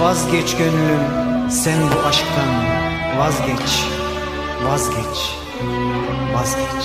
Vazgeç gönlüm sen bu aşktan Vazgeç, vazgeç, vazgeç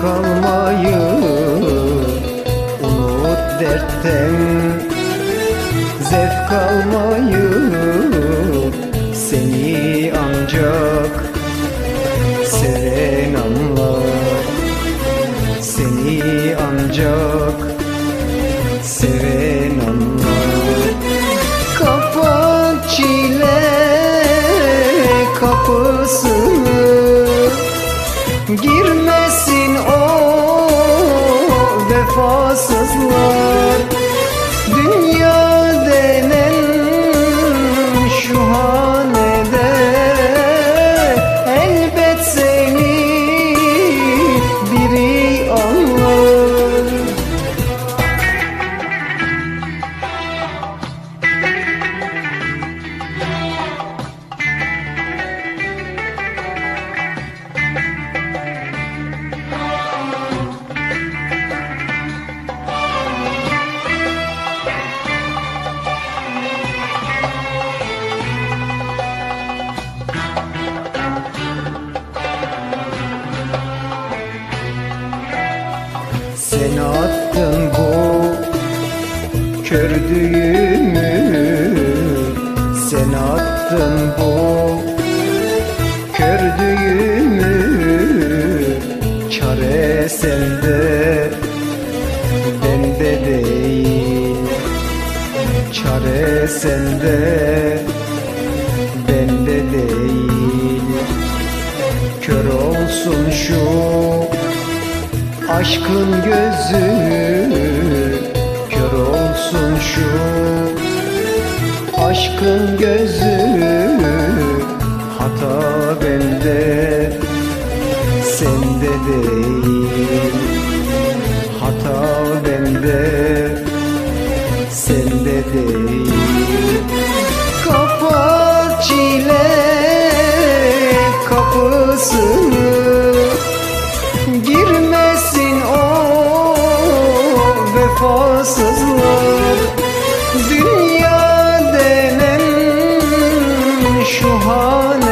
zevk Girmesin o vefasızlar Dünya denen attın bu kör düğümü? Sen attın bu kör düğümü. Çare sende bende değil. Çare sende bende değil. Kör olsun şu Aşkın gözü kör olsun şu. Aşkın gözü hata bende sende değil. Hata bende sende değil. Kapat çile kapısını Dünya denen şu hanede